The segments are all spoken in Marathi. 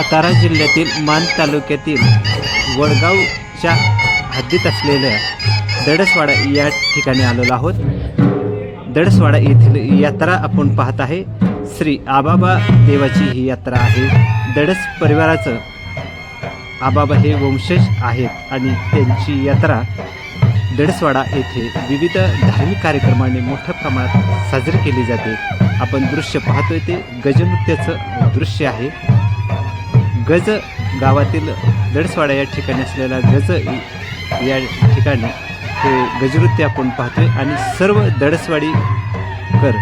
सातारा जिल्ह्यातील मान तालुक्यातील वडगावच्या हद्दीत असलेल्या दडसवाडा या ठिकाणी आलेलो आहोत. दडसवाडा येथील यात्रा आपण पाहत आहे. श्री आबाबा देवाची ही यात्रा आहे. दडस परिवाराचं आबाबा हे वंशज आहेत आणि त्यांची यात्रा दडसवाडा येथे विविध धार्मिक कार्यक्रमाने मोठ्या प्रमाणात साजरी केली जाते. आपण दृश्य पाहतोय ते गजनृत्याचं दृश्य आहे. गज गावातील दडसवाडा या ठिकाणी असलेला गज या ठिकाणी हे गजनृत्य आपण पाहतोय. आणि सर्व दडसवाडीकर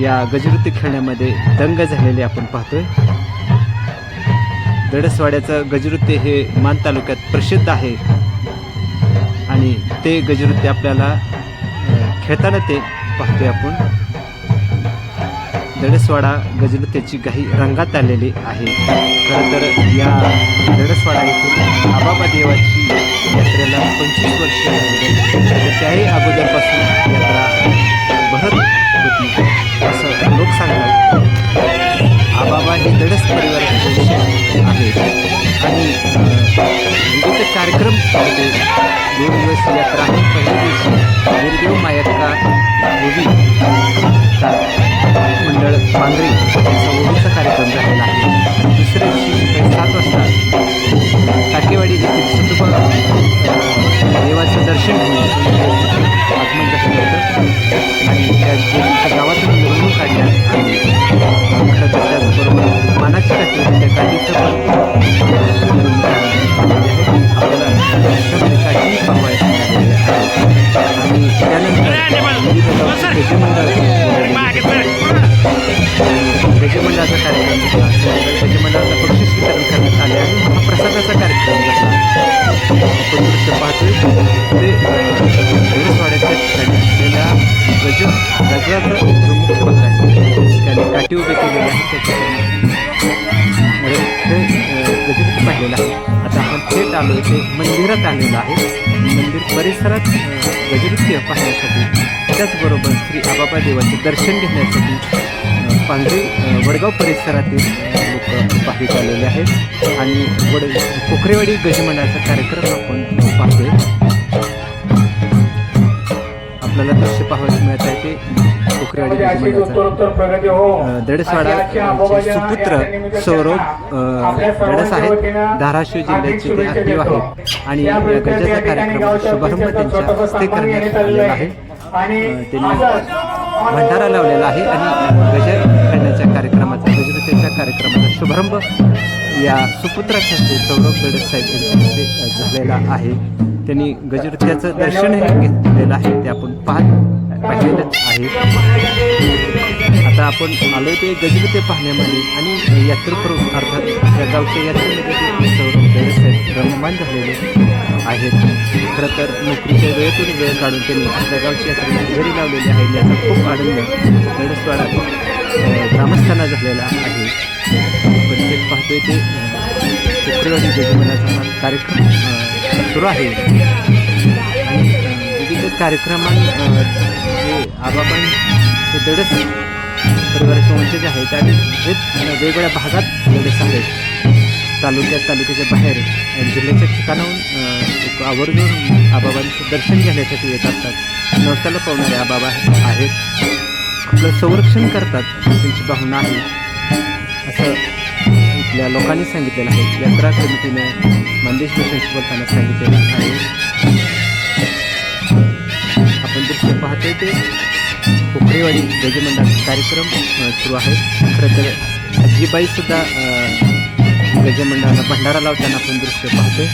या गजनृत्य खेळण्यामध्ये दंग झालेले आपण पाहतोय. दडसवाड्याचं गजनृत्य हे मान तालुक्यात प्रसिद्ध आहे. आणि ते गजनृत्य आपल्याला खेळताना ते पाहतोय आपण. दडसवाडा गजलतेची काही रंगात आलेली आहे. खरं तर या दडसवाडा येथील आबाबा देवाची यात्रेला पंचवीस वर्ष तर त्याही अगोदरपासून यात्रा भरत होती. असं लोक सांगतात. आबाबा हे दडस परिवाराचे आहेत. आणि विविध म्हणजे कार्यक्रम होते. दोन दिवस यात्रा पहिल्या दिवशी गुरुदेव मायक्का देवी. मंडळ पांगरी यांचा ओवीचा कार्यक्रम झालेला आहे. दुसऱ्या दिवशी सकाळी सात वाजता टाकेवाडी येथील सतुबा देवाचं दर्शन घेऊन आगमन झालं होतं. आणि त्या गावातून काढण्यात आली खरं तर त्याचबरोबर मानाची होती, त्या आहे. आपल्याला आहे. आणि त्यानंतर गावचे गजमंडळ कार्यक्रम झाला संध्याकाळी गजमंडळाचं बक्षीस वितरण करण्यात आले आणि महाप्रसादाचा कार्यक्रम झाला आपण दृश्य पाहतोय. ते वेळेसवाड्याच्या ठिकाणी असलेल्या गज गजराचा जो मुख्य भाग आहे. त्याने काठी उभे केलेले आहे. त्या ठिकाणी हे गजबीत पाहिलेलं आहे. आता आपण थेट आलो ते मंदिरात आलेलं आहे. मंदिर परिसरात गजनृत्य पाहण्यासाठी. त्याचबरोबर श्री आबाबा देवाचे दर्शन घेण्यासाठी पांढरी वडगाव परिसरातील लोक भाविक आलेले आहेत आणि वड कोकरेवाडी गजमंडळाचा कार्यक्रम आपण पाहतोय आपल्याला दृश्य पाहावयास मिळत आहे ते कोकरेवाडी गजमंडळाचा दडसवाडा सुपुत्र सौरभ दडस आहेत धाराशिव जिल्ह्याचे ते आरटीओ आहेत आणि या गजाचा कार्यक्रम शुभारंभ त्यांच्या हस्ते करण्यात आलेला आहे त्यांनी भंडारा लावलेला आहे आणि गजर खेळण्याच्या कार्यक्रमाचा गजरतेच्या कार्यक्रमाचा शुभारंभ या सुपुत्राच्या हस्ते सौरभ दडस साहेब यांच्या हस्ते झालेला आहे. त्यांनी गजरत्याचं दर्शनही घेतलेलं आहे ते आपण पाहत पाहिलेलंच आहे. आता आपण आलो ते गजरते पाहण्यामध्ये आणि यात्रेकरू अर्थात या गावच्या यात्रेमध्ये सौरभ साहेब रममान झालेले आहेत. खरं तर नोकरीच्या वेळेतून वेळ काढून त्यांनी आपल्या गावची यात्रा घरी लावलेली आहे. याचा खूप आनंद दडसवाडा अ, ग्रामस्थांना झालेला आहे. आपण ते पाहतोय ते शुक्रवारी गजमनाचा कार्यक्रम सुरू आहे. विविध कार्यक्रमां अ, जे हे दडस परिवाराचे वंशज आहेत आणि हे वेगवेगळ्या भागात दडस आहेत. तालुक्यात तालुक्याच्या बाहेर जिल्ह्याच्या ठिकाणाहून एक आवर्जून आबाबांचं दर्शन घेण्यासाठी येत असतात नवसाला पावणारे आबाबा आहेत. आपलं संरक्षण करतात त्यांची भावना आहे. असं इथल्या लोकांनी सांगितलेलं आहे. यात्रा समितीने मंदेश मिशनशी बोलताना सांगितलेलं आहे. आपण दृश्य पाहतोय ते. पोखरेवाडी गजमंडळाचा कार्यक्रम सुरू आहे. खरं तर आजीबाईसुद्धा गजमंडळाला भंडारा लावताना आपण दृश्य पाहतोय.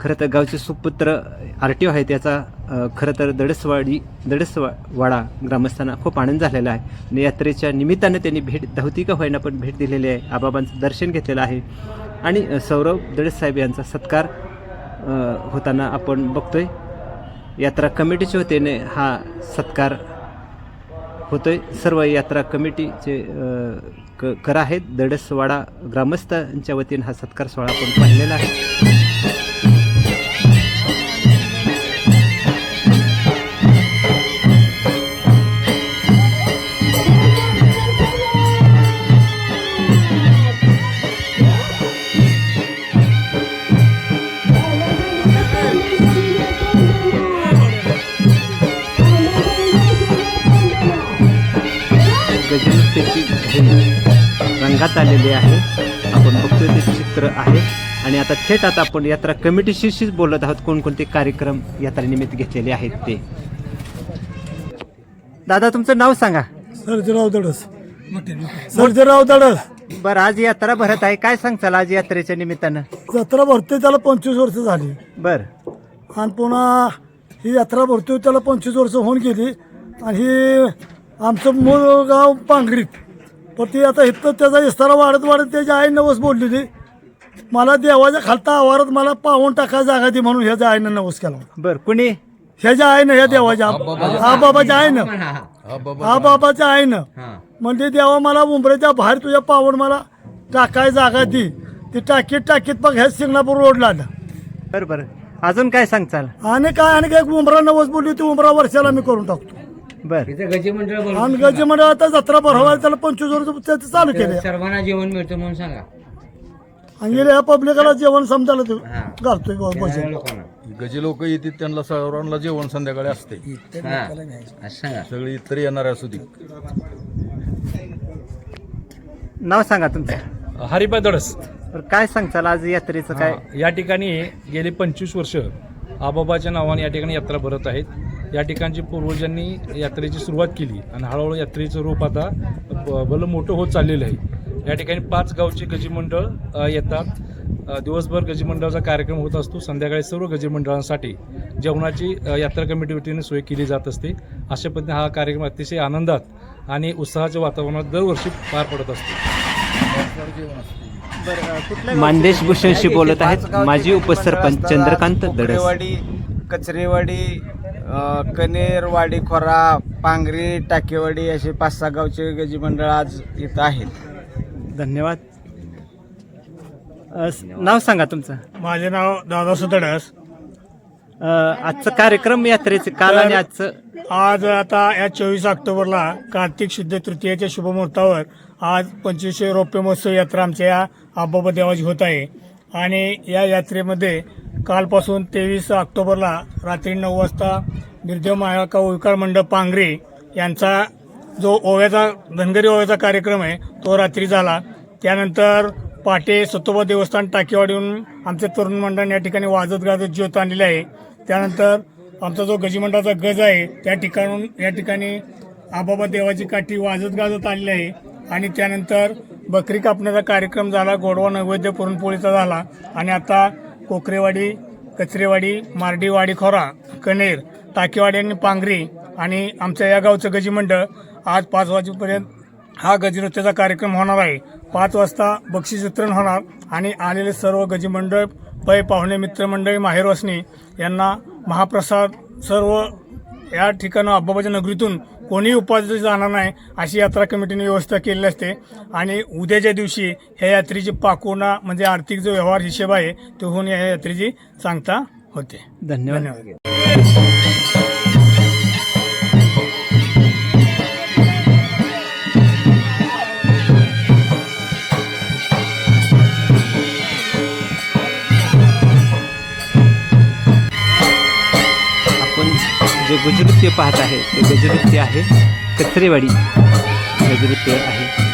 खरं तर गावचे सुपुत्र आर टी ओ आहेत याचा खरं तर दडसवाडी दडसवा वाडा ग्रामस्थांना खूप आनंद झालेला आहे. आणि यात्रेच्या निमित्तानं त्यांनी भेट धावती का होईना पण भेट दिलेली आहे. आबाबांचं दर्शन घेतलेलं आहे. आणि सौरव सौरभ साहेब यांचा सत्कार होताना आपण बघतोय. यात्रा कमिटीच्या वतीने हा सत्कार होतोय. सर्व यात्रा कमिटीचे क कर आहेत दडसवाडा ग्रामस्थांच्या वतीने हा सत्कार सोहळा आपण पाहिलेला आहे. रंगात आलेली आहे. आपण बघतोय ते चित्र आहे. आणि आता थेट आता आपण यात्रा कमिटीशीच बोलत आहोत. कोणकोणते कार्यक्रम यात्रेनिमित्त घेतलेले आहेत ते. दादा तुमचं नाव सांगा. सर्जराव दडस. सर्जराव दडस. बरं आज यात्रा भरत आहे. काय सांगताल आज यात्रेच्या निमित्तानं? जत्रा भरते त्याला पंचवीस वर्ष झाली. बरं. आणि पुन्हा ही यात्रा भरतोय त्याला पंचवीस वर्ष होऊन गेली. आणि ही आमचं मूळ गाव पांगरीत पण ती आता इथं त्याचा विस्तारा वाढत वाढत त्याची आई नवस बोललेली. मला देवाच्या खालता आवारात मला पाहून टाका जागा दे म्हणून ह्याच्या आईनं नवस केला होता. बरं कुणी? ह्याच्या आईनं ह्या देवाच्या हा बाबाच्या आईनं. हा बाबाच्या आईनं. म्हणजे देवा मला उंबऱ्याच्या बाहेर तुझ्या पावण मला टाकाय जागा दी. ती टाकीत टाकीत बघ ह्या सिंगणापूर रोडला आलं. बरं बरं. अजून काय सांगताल? आणि काय आणि काय उमरा नवस बोलली होती उमरा वर्षाला मी करून टाकतो. बरं. आणि गजी म्हणजे आता जत्रा भरवायला त्याला पंचवीस वर्ष त्याचं चालू केले. सर्वांना जेवण मिळतं म्हणून सांगा. आणि पब्लिकला जेवण समजायला तू घालतोय लोकांना. गजे लोक येतात त्यांना सर्वांना जेवण संध्याकाळी असते. हा. असं सांगा. सगळी इतर येणारे असू दे. नाव सांगा तुमचं. हरिभाई दडस. बरं काय सांगताल आज यात्रेचं काय? या ठिकाणी गेली पंचवीस वर्ष आबाबाच्या नावाने या ठिकाणी यात्रा भरत आहेत. या ठिकाणची पूर्वजांनी यात्रेची सुरुवात केली आणि हळूहळू यात्रेचं रूप आता ब- भलं मोठं होत चाललेलं आहे. या ठिकाणी पाच गावचे गजीमंडळ येतात. दिवसभर गजीमंडळाचा कार्यक्रम होत असतो. संध्याकाळी सर्व गजीमंडळांसाठी जेवणाची यात्रा कमिटी वतीने सोय केली जात असते. अशा पद्धतीने हा कार्यक्रम अतिशय आनंदात आणि उत्साहाच्या वातावरणात दरवर्षी पार पडत असतो. मानदेश भूषणशी बोलत आहेत माजी उपसरपंच चंद्रकांत दडस. कुकरेवाडी कचरेवाडी अ, कनेर वाडी खोरा पांगरी टाकेवाडी असे पाच सहा गावचे गजी मंडळ आज इथं आहेत. धन्यवाद. अ, स- नाव सांगा तुमचं. माझे नाव दादा सुदडस अ, आजचं कार्यक्रम यात्रेचं काल आणि आजचं? आज आता या चोवीस ऑक्टोबरला कार्तिक शुद्ध तृतीयेच्या शुभमुहूर्तावर आज पंचवीसशे रौप्य महोत्सव यात्रा आमच्या या आबाबा देवाची होत आहे. आणि या यात्रेमध्ये कालपासून तेवीस ऑक्टोबरला रात्री नऊ वाजता बिरदेव महाका ओविकार मंडळ पांगरे यांचा जो ओव्याचा धनगरी ओव्याचा कार्यक्रम आहे तो रात्री झाला. त्यानंतर पाटे सतोबा देवस्थान टाकेवाडीहून आमचे तरुण मंडळाने या ठिकाणी वाजत गाजत ज्योत आणलेली आहे. त्यानंतर आमचा जो गजीमंडळाचा गज आहे त्या ठिकाणून या ठिकाणी आबाबा देवाची काठी वाजत गाजत आलेली आहे. आणि त्यानंतर बकरी कापण्याचा कार्यक्रम झाला गोडवा नैवेद्य पुरणपोळीचा झाला. आणि आता कोकरेवाडी कचरेवाडी मार्डीवाडी खोरा कनेर टाकेवाडी आणि पांगरी आणि आमच्या या गावचं गजीमंडळ आज पाच वाजेपर्यंत हा गजरत्याचा कार्यक्रम होणार आहे. पाच वाजता बक्षीस वितरण होणार आणि आलेले सर्व गजीमंडळ पै पाहुणे मित्रमंडळी माहेरवासनी यांना महाप्रसाद सर्व या ठिकाणं अब्बाबाच्या नगरीतून कोणीही उपास जाणार नाही अशी यात्रा कमिटीने व्यवस्था केलेली असते. आणि उद्याच्या दिवशी ह्या यात्रेची पाकोणा म्हणजे आर्थिक जो व्यवहार हिशेब आहे तो होऊन या यात्रेची सांगता होते. धन्यवाद. गजनृत्य पाहत आहे. ते गजनृत्य आहे कचरेवाडी गजनृत्य आहे.